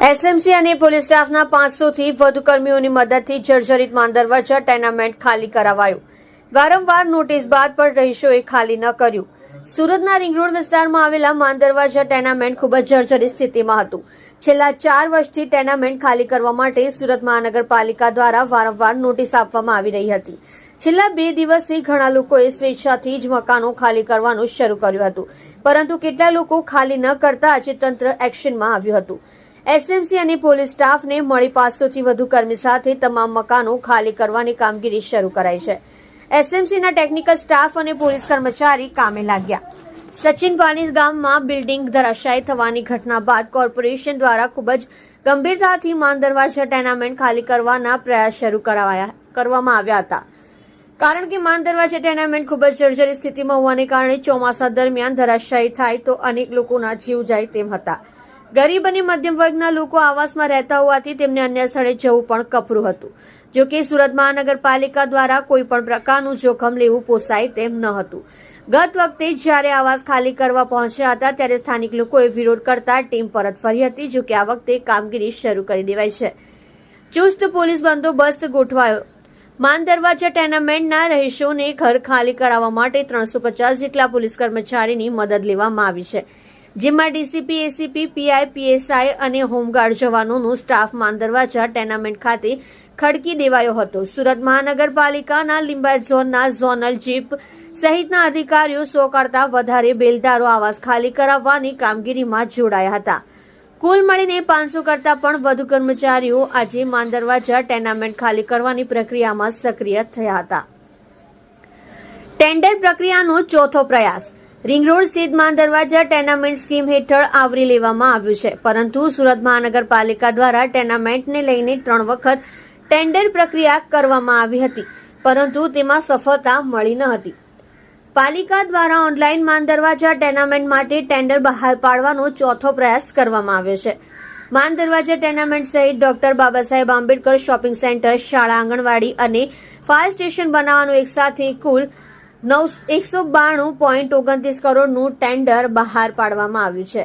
SMC અને police સ્ટાફના પાંચસો થી વધુ કર્મીઓની મદદથી જર્જરિત માંદરવાજા ટેનામેન્ટ ખાલી કરાવાયું. વારંવાર નોટિસ બાદ પણ રહીશોએ ખાલી ન કર્યું. સુરતના રિંગ રોડ વિસ્તારમાં આવેલા માંદરવાજા ટેનામેન્ટ ખૂબ જ જર્જરિત સ્થિતિમાં હતું. છેલ્લા ચાર વર્ષથી ટેનામેન્ટ ખાલી કરવા માટે સુરત મહાનગરપાલિકા દ્વારા વારંવાર નોટિસ આપવામાં આવી રહી હતી. છેલ્લા બે દિવસથી ઘણા લોકોએ સ્વેચ્છાથી જ મકાનો ખાલી કરવાનું શરૂ કર્યું હતું. પરંતુ કેટલા લોકો ખાલી ન કરતા આજે તંત્ર એક્શનમાં આવ્યું હતું. એસએમસી અને પોલીસ સ્ટાફને મળી પાંચસોથી વધુ કર્મી સાથે તમામ મકાનો ખાલી કરવાની કામગીરી શરૂ કરાઈ છે. એસએમસીના ટેકનિકલ સ્ટાફ અને પોલીસ કર્મચારી કામે લાગ્યા. સચિન પાણી ગામમાં બિલ્ડિંગ ધરાશાયી થવાની ઘટના બાદ કોર્પોરેશન દ્વારા ખૂબ જ ગંભીરતાથી માનદરવાજા ટેનામેન્ટ ખાલી કરવાના પ્રયાસ શરૂ કરવામાં આવ્યા હતા. કારણ કે માન દરવાજા ટેનામેન્ટ ખૂબ જ જર્જરી સ્થિતિમાં હોવાને કારણે ચોમાસા દરમિયાન ધરાશાયી થાય તો અનેક લોકોના જીવ જાય તેમ હતા. ગરીબ અને મધ્યમ વર્ગના લોકો આવાસમાં રહેતા હોવાથી તેમને અન્ય સ્થળે જવું પણ કપરું હતું. જો કે સુરત મહાનગરપાલિકા દ્વારા કોઈ પણ પ્રકારનું જોખમ લેવું પોસાય તેમ ન હતું. ગત વખતે જ્યારે આવાસ ખાલી કરવા પહોંચ્યા હતા, ત્યારે સ્થાનિક લોકોએ વિરોધ કરતા ટીમ પરત ફરી હતી, જો કે આ વખતે કામગીરી શરૂ કરી દેવાઈ છે. ચુસ્ત પોલીસ બંદોબસ્ત ગોઠવાયો. માન દરવાજા ટેનામેન્ટના રહીશોને ઘર ખાલી કરાવવા માટે ત્રણસો પચાસ જેટલા પોલીસ કર્મચારીની મદદ લેવામાં આવી છે. જેમાં ડીસીપી, એસીપી, પીઆઈ, પીએસઆઈ અને હોમગાર્ડ જવાનોનો સ્ટાફ માંદરવાજા ટેનામેન્ટ ખાતે ખડકી દેવાયો હતો. સુરત મહાનગરપાલિકાના લીંબાયત ઝોનના ઝોનલ જીપ સહિતના અધિકારીઓ સો કરતા વધારે બેલદારો આવાસ ખાલી કરાવવાની કામગીરીમાં જોડાયા હતા. કુલ મળીને પાંચસો કરતા પણ વધુ કર્મચારીઓ આજે માંદરવાજા ટેનામેન્ટ ખાલી કરવાની પ્રક્રિયામાં સક્રિય થયા હતા. ટેન્ડર પ્રક્રિયાનો ચોથો પ્રયાસ. રિંગ રોડ સ્થિત માન દરવાજા ટેનામેન્ટ સ્કીમ હેઠળ આવરી લેવામાં આવ્યું છે. પરંતુ સુરત મહાનગરપાલિકા દ્વારા ટેનામેન્ટને લઈને ત્રણ વખત ટેન્ડર પ્રક્રિયા કરવામાં આવી હતી, પરંતુ તેમાં સફળતા મળી ન હતી. પાલિકા દ્વારા ઓનલાઈન માન દરવાજા ટેનામેન્ટ માટે ટેન્ડર બહાર પાડવાનો ચોથો પ્રયાસ કરવામાં આવ્યો છે. માન દરવાજા ટેનામેન્ટ સહિત doctor Baba Saheb Ambedkar shopping centre, શાળા આંગણવાડી અને ફાયર સ્ટેશન બનાવવાનું એકસાથે કુલ નવ એકસો બાણું પોઈન્ટ ઓગણત્રીસ કરોડનું ટેન્ડર બહાર પાડવામાં આવ્યું છે.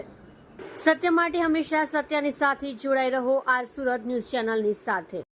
સત્ય માટે હંમેશા સત્યની સાથે જોડાઈ રહો આર સુરત ન્યૂઝ ચેનલની સાથે.